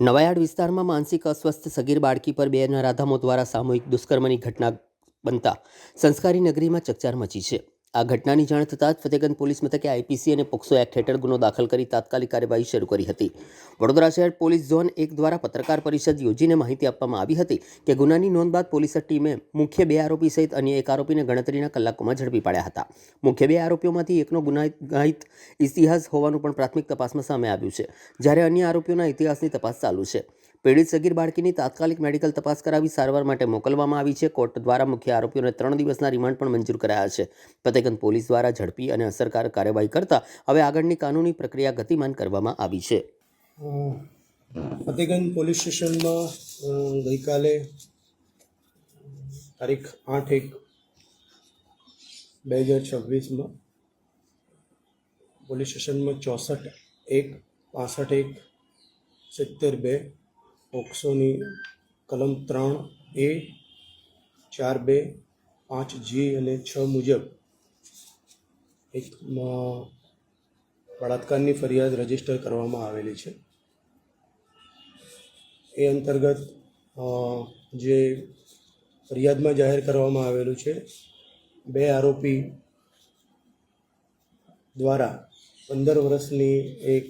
નવાયાર્ડ વિસ્તારમાં માનસિક અસ્વસ્થ સગીર બાળકી પર બે નરાધમો દ્વારા સામૂહિક દુષ્કર્મની ઘટના બનતા સંસ્કારી નગરીમાં ચકચાર મચી છે. આ ઘટનાની જાણ થતાં જ ફતેગંજ પોલીસ મથકે આઈપીસી અને પોક્સો એક્ટ હેઠળ ગુનો દાખલ કરી તાત્કાલિક કાર્યવાહી શરૂ કરી હતી. વડોદરા શહેર પોલીસ ઝોન એક દ્વારા પત્રકાર પરિષદ યોજીને માહિતી આપવામાં આવી હતી કે ગુનાની નોંધ બાદ પોલીસ ટીમે મુખ્ય બે આરોપી સહિત અન્ય એક આરોપીને ગણતરીના કલાકોમાં ઝડપી પાડ્યા હતા. મુખ્ય બે આરોપીઓમાંથી એકનો ગુનાહિત ઇતિહાસ હોવાનું પણ પ્રાથમિક તપાસમાં સામે આવ્યું છે, જ્યારે અન્ય આરોપીઓના ઇતિહાસની તપાસ ચાલુ છે. પીડિત સગીર બાળકીની તાત્કાલિક મેડિકલ તપાસ કરાવી સારવાર માટે મોકલવામાં આવી છે. કોર્ટ દ્વારા મુખ્ય આરોપીઓને ત્રણ દિવસના રિમાન્ડ પણ મંજૂર કરાયા છે. ફતેગંજ પોલીસ દ્વારા ઝડપી અને અસરકારક કાર્યવાહી કરતા હવે આગળની કાનૂની પ્રક્રિયા ગતિમાન કરવામાં આવી છે. ફતેગંજ પોલીસ સ્ટેશનમાં ગઈકાલે તારીખ આઠ એક બે હજાર છવ્વીસમાં પોલીસ સ્ટેશનમાં ચોસઠ એક, પાસઠ એક, સિત્તેર બે પોક્સોની કલમ ત્રણ એ, ચાર બે, પાંચ જી અને છ મુજબ એક બળાત્કારની ફરિયાદ રજિસ્ટર કરવામાં આવેલી છે. એ અંતર્ગત જે ફરિયાદમાં જાહેર કરવામાં આવેલું છે, બે આરોપી દ્વારા પંદર વર્ષની એક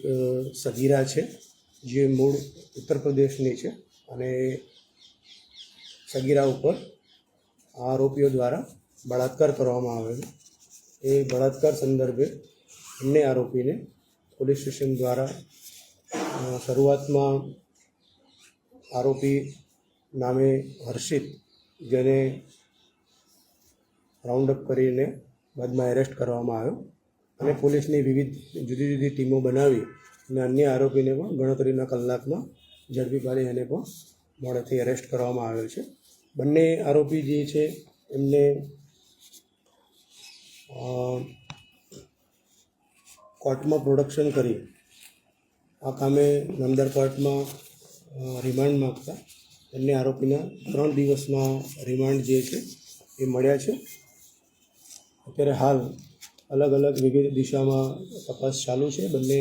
સગીરા છે. જે મૂળ ઉત્તર પ્રદેશની છે અને સગીરા ઉપર આરોપીઓ દ્વારા બળાત્કાર કરવામાં આવેલો એ બળાત્કાર સંદર્ભે બંને આરોપીને પોલીસ સ્ટેશન દ્વારા શરૂઆતમાં આરોપી નામે હર્ષિત જેને રાઉન્ડ અપ કરીને બાદમાં એરેસ્ટ કરવામાં આવ્યો અને પોલીસની વિવિધ જુદી જુદી ટીમો બનાવી અને અન્ય આરોપીને પણ ગણતરીના કલાકમાં ઝડપી પાડી એને પણ મોડેથી એરેસ્ટ કરવામાં આવેલ છે. બંને આરોપી જે છે, એમને કોર્ટમાં પ્રોડક્શન કરી આ કામે નામદાર કોર્ટમાં રિમાન્ડ માગતા. એમને આરોપીના ત્રણ દિવસના રિમાન્ડ જે છે, એ મળ્યા છે. અત્યારે હાલ અલગ અલગ વિવિધ દિશામાં તપાસ ચાલુ છે. બંને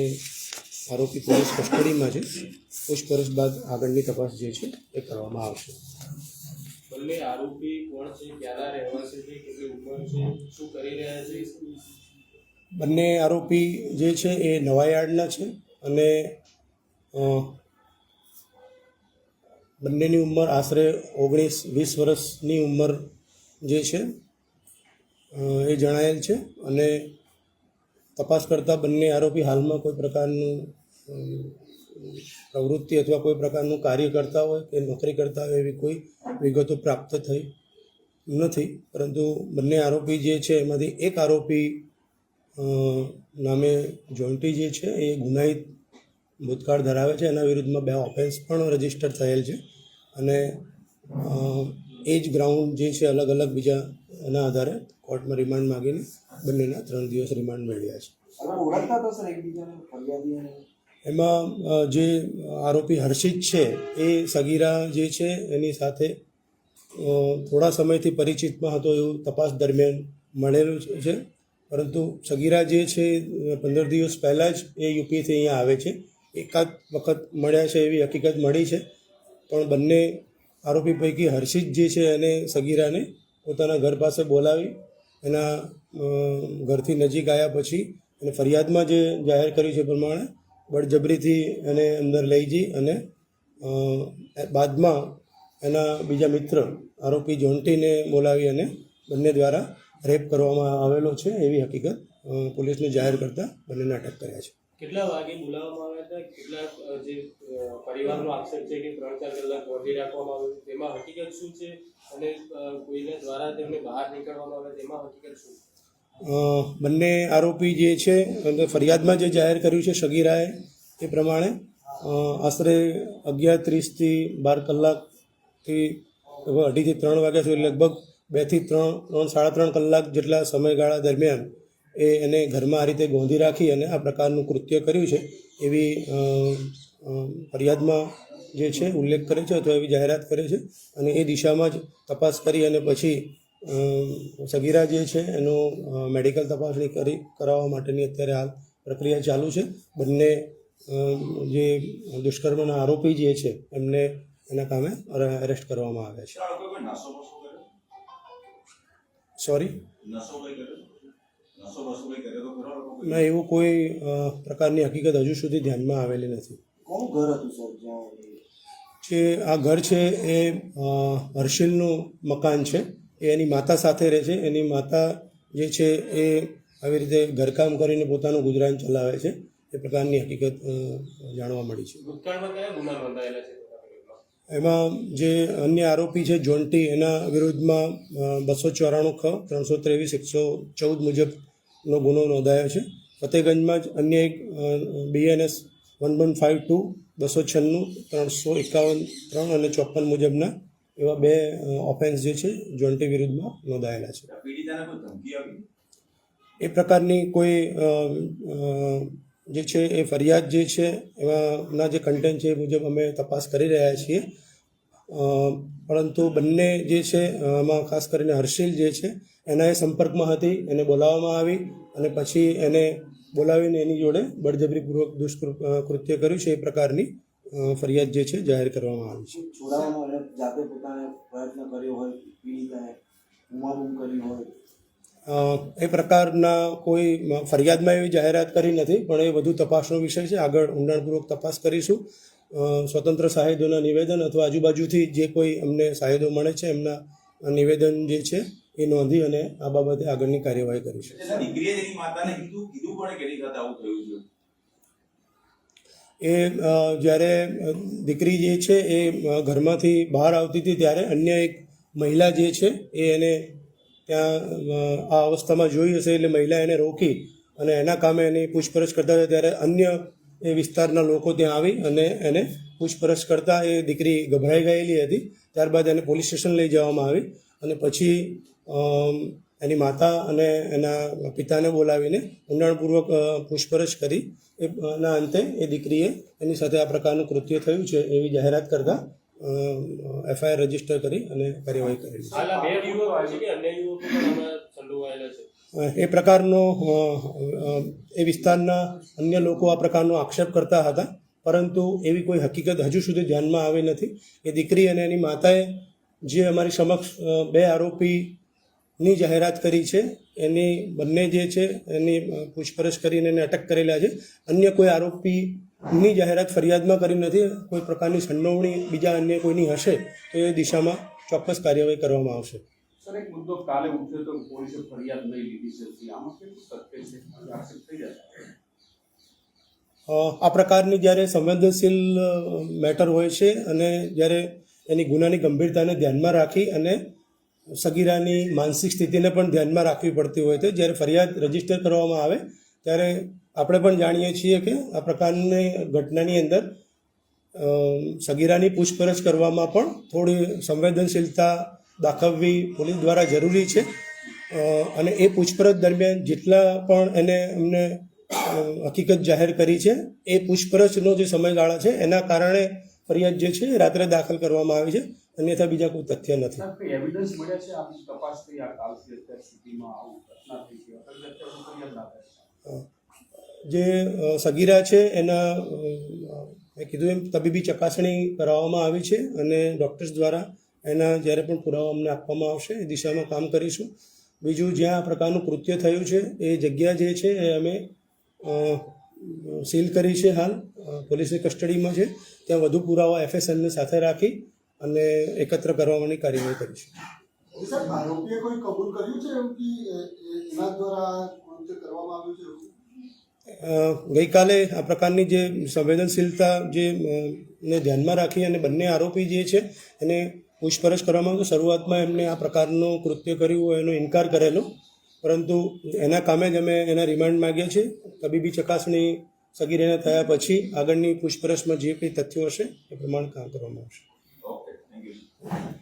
આરોપી પોલીસ કસ્ટડીમાં છે. પૂછપરછ બાદ આગળની તપાસ જે છે એ કરવામાં આવશે. બંને આરોપી કોણ છે? ક્યાંના રહેવાસી છે? કેટલી ઉંમર છે? શું કરી રહ્યા છે? બંને આરોપી જે છે એ નવાયાર્ડના છે અને બંનેની ઉંમર આશરે ઓગણીસ વીસ વર્ષની ઉંમર જે છે એ જણાયેલ છે અને તપાસ કરતાં બંને આરોપી હાલમાં કોઈ પ્રકારનું પ્રવૃત્તિ અથવા કોઈ પ્રકારનું કાર્ય કરતા હોય કે નોકરી કરતા હોય એવી કોઈ વિગતો પ્રાપ્ત થઈ નથી. પરંતુ બંને આરોપી જે છે એમાંથી એક આરોપી નામે જોન્ટી જે છે એ ગુનાહિત ભૂતકાળ ધરાવે છે. એના વિરુદ્ધમાં બે ઓફેન્સ પણ રજિસ્ટર થયેલ છે અને એ જ ગ્રાઉન્ડ જે છે અલગ અલગ બીજા એના આધારે કોર્ટમાં રિમાન્ડ માગીને બંનેના ત્રણ દિવસ રિમાન્ડ મેળવ્યા છે. એમાં જે આરોપી હર્ષિત છે, એ સગીરા જે છે, એની સાથે થોડા સમયથી પરિચિતમાં હતો એવું તપાસ દરમિયાન મળેલું છે પરંતુ સગીરા જે છે પંદર દિવસ પહેલાં જ એ યુપીથી અહીંયા આવે છે. એકાદ વખત મળ્યા છે એવી હકીકત મળી છે. પણ બંને આરોપી પૈકી હર્ષિત જે છે એને સગીરાને પોતાના ઘર પાસે બોલાવી, એના ઘરથી નજીક આવ્યા પછી, અને ફરિયાદમાં જે જાહેર કર્યું છે પ્રમાણે બળજબરીથી એને અંદર લઈ જઈ અને બાદમાં એના બીજા મિત્ર આરોપી જોન્ટીને બોલાવી અને બંને દ્વારા રેપ કરવામાં આવેલો છે. એવી હકીકત પોલીસને જાહેર કરતા બંનેને અટક કર્યા છે. કેટલા વાગે બોલાવવામાં આવ્યા હતા? કેટલા જે પરિવારનો આક્ષેપ છે કે ત્રણ ચાર કલાક વધી રાખવામાં આવ્યું તેમાં હકીકત શું છે? અને કોઈને દ્વારા તેમને બહાર નીકળવામાં આવે તેમાં હકીકત શું છે? બંને આરોપી જે છે, અને ફરિયાદમાં જે જાહેર કર્યું છે સગીરાએ, એ પ્રમાણે આશરે અગિયાર ત્રીસથી બાર કલાકથી અઢીથી ત્રણ વાગ્યા સુધી, લગભગ બેથી ત્રણ ત્રણ, સાડા ત્રણ કલાક જેટલા સમયગાળા દરમિયાન એ એને ઘરમાં આ રીતે ગોંધી રાખી અને આ પ્રકારનું કૃત્ય કર્યું છે, એવી ફરિયાદમાં જે છે, ઉલ્લેખ કરે છે અથવા એવી જાહેરાત કરે છે, અને એ દિશામાં જ તપાસ કરી અને પછી સગીરા જે છે એનું મેડિકલ તપાસણી કરી કરાવવા માટેની અત્યારે હાલ પ્રક્રિયા ચાલુ છે. બંને જે દુષ્કર્મના આરોપી જે છે એમને એના કામે અરેસ્ટ કરવામાં આવ્યા છે. સોરી ના એવું કોઈ પ્રકારની હકીકત હજુ સુધી ધ્યાનમાં આવેલી નથી. કોનું ઘર હતું સર જે આ ઘર છે એ હર્ષિલનું મકાન છે. એ એની માતા સાથે રહે છે. એની માતા જે છે એ આવી રીતે ઘરકામ કરીને પોતાનું ગુજરાન ચલાવે છે. એ પ્રકારની હકીકત જાણવા મળી છે? એમાં જે અન્ય આરોપી છે જોન્ટી એના વિરુદ્ધમાં બસો ચોરાણું ખ ત્રણસો ત્રેવીસ એકસો ચૌદ મુજબનો ગુનો નોંધાયો છે. ફતેગંજમાં જ અન્ય એક BNS one one five two બસો છન્નું ત્રણસો એકાવન ત્રણ અને ચોપન મુજબના એવા બે ઓફેન્સ જે છે જોન્ટી વિરુદ્ધમાં નોંધાયેલા છે. એ પ્રકારની કોઈ જે છે એ ફરિયાદ જે છે એવાના જે કન્ટેન્ટ છે એ મુજબ અમે તપાસ કરી રહ્યા છીએ. પરંતુ બંને જે છે એમાં ખાસ કરીને હર્ષિલ જે છે એના એ સંપર્કમાં હતી એને બોલાવવામાં આવી અને પછી એને બોલાવીને એની જોડે બળજબરીપૂર્વક દુષ્કૃત્ય કર્યું છે એ પ્રકારની ફરિયાદ જે છે જાહેર કરવામાં આવી છે. છોડાવવાનો જાતે પોતાને પ્રયત્ન કર્યો હોય પીડિતાએ ઉમાબૂમ કરી હોય. એ પ્રકારના કોઈ ફરિયાદમાં એવી જાહેરાત કરી નથી પણ એ વધુ તપાસનો વિષય છે. આગળ ઊંડાણપૂર્વક તપાસ કરીશું. સ્વતંત્ર સાહેદોના નિવેદન અથવા આજુબાજુથી જે કોઈ અમને સાહેદો મળે છે એમના નિવેદન જે છે એ નોંધી અને આ બાબતે આગળની કાર્યવાહી કરીશું. દીકરીએ માતાને કીધું કીધું પણ કે એની સાથે આવું થયું છે? એ જ્યારે દીકરી જે છે એ ઘરમાંથી બહાર આવતી હતી ત્યારે અન્ય એક મહિલા જે છે એ એને ત્યાં આ અવસ્થામાં જોઈ હશે એટલે મહિલા એને રોકી અને એના કામે એની પૂછપરછ કરતા હતા ત્યારે અન્ય એ વિસ્તારના લોકો ત્યાં આવી અને એને પૂછપરછ કરતાં એ દીકરી ગભરાઈ ગયેલી હતી. ત્યારબાદ એને પોલીસ સ્ટેશન લઈ જવામાં આવી અને પછી એની માતા અને એના પિતાને બોલાવીને ઊંડાણપૂર્વક પૂછપરછ કરી. એના અંતે એ દીકરીએ એની સાથે આ પ્રકારનું કૃત્ય થયું છે એવી જાહેરાત કરતાં એફઆઈઆર રજિસ્ટર કરી અને કાર્યવાહી કરેલી છે. હાલ આ બે યુવકો છે કે અન્ય યુવકો પણ આમાં સંડોવાયેલા છે? એ પ્રકારનો એ વિસ્તારના અન્ય લોકો આ પ્રકારનો આક્ષેપ કરતા હતા. પરંતુ એવી કોઈ હકીકત હજુ સુધી ધ્યાનમાં આવી નથી. એ દીકરી અને એની માતાએ જે અમારી સમક્ષ બે બે આરોપીની જાહેરાત કરી છે. એની બંને જે છે એની પૂછપરછ કરીને એને અટક કરેલા છે. અન્ય કોઈ આરોપીની જાહેરાત ફરિયાદમાં કરી નથી. કોઈ પ્રકારની સંડોવણી બીજા અન્ય કોઈની હશે તો એ દિશામાં ચોક્કસ કાર્યવાહી કરવામાં આવશે. સર એક મુદ્દો કાલે ઉઠ્યો તો પોલીસે ફરિયાદ નહીં લીધી છે. આમાં કેટલું સત્ય છે? આક્ષેપ થઈ જશે આ પ્રકારની જ્યારે સંવેદનશીલ મેટર હોય છે અને જ્યારે એની ગુનાની ગંભીરતાને ધ્યાનમાં રાખી અને સગીરાની માનસિક સ્થિતિને પણ ધ્યાનમાં રાખવી પડતી હોય છે. જ્યારે ફરિયાદ રજિસ્ટર કરવામાં આવે, ત્યારે આપણે પણ જાણીએ છીએ કે આ પ્રકારની ઘટનાની અંદર સગીરાની પૂછપરછ કરવામાં પણ થોડી સંવેદનશીલતા દાખવવી પોલીસ દ્વારા જરૂરી છે. અને એ પૂછપરછ દરમિયાન જેટલા પણ એને એમને હકીકત જાહેર કરી છે, એ પૂછપરછનો જે સમયગાળા છે, એના કારણે ફરિયાદ જે છે રાત્રે દાખલ કરવામાં આવી છે. અન્યથા બીજા કોઈ તથ્ય નથી. એવિડન્સ મળ્યા છે આપની તપાસ થઈ આ કાલથી અત્યાર આવું ઘટના થઈ છે? અત્યારે અત્યાર સુધી ફરિયાદ ના થાય જે સગીરા છે એના મેં કીધું એમ તબીબી ચકાસણી કરાવવામાં આવી છે અને ડૉક્ટર્સ દ્વારા એના જ્યારે પણ પુરાવા અમને આપવામાં આવશે એ દિશામાં કામ કરીશું. બીજું જ્યાં આ પ્રકારનું કૃત્ય થયું છે એ જગ્યા જે છે એ અમે સીલ કરી છે હાલ પોલીસની કસ્ટડીમાં છે. ત્યાં વધુ પુરાવા એફએસએલને સાથે રાખી અને એકત્ર કરવાની કાર્યવાહી કરીશું. આરોપીએ કોઈ કબૂલ કર્યું છે એમ કે એ- એ- એના દ્વારા કૃત્ય કરવામાં આવ્યું છે ગઈકાલે આ પ્રકારની જે સંવેદનશીલતા જે ને ધ્યાનમાં રાખી અને બંને આરોપી જે છે એને પૂછપરછ કરવામાં આવ્યું શરૂઆતમાં એમને આ પ્રકારનું કૃત્ય કર્યું હોય એનો ઇનકાર કરેલો. પરંતુ એના કામે જ અમે એના રિમાન્ડ માગ્યા છે તબીબી ચકાસણી સગીરેના થયા પછી આગળની પૂછપરછમાં જે કંઈ તથ્યો હશે એ પ્રમાણે કામ કરવામાં આવશે. Thank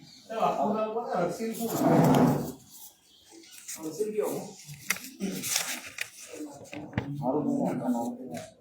you.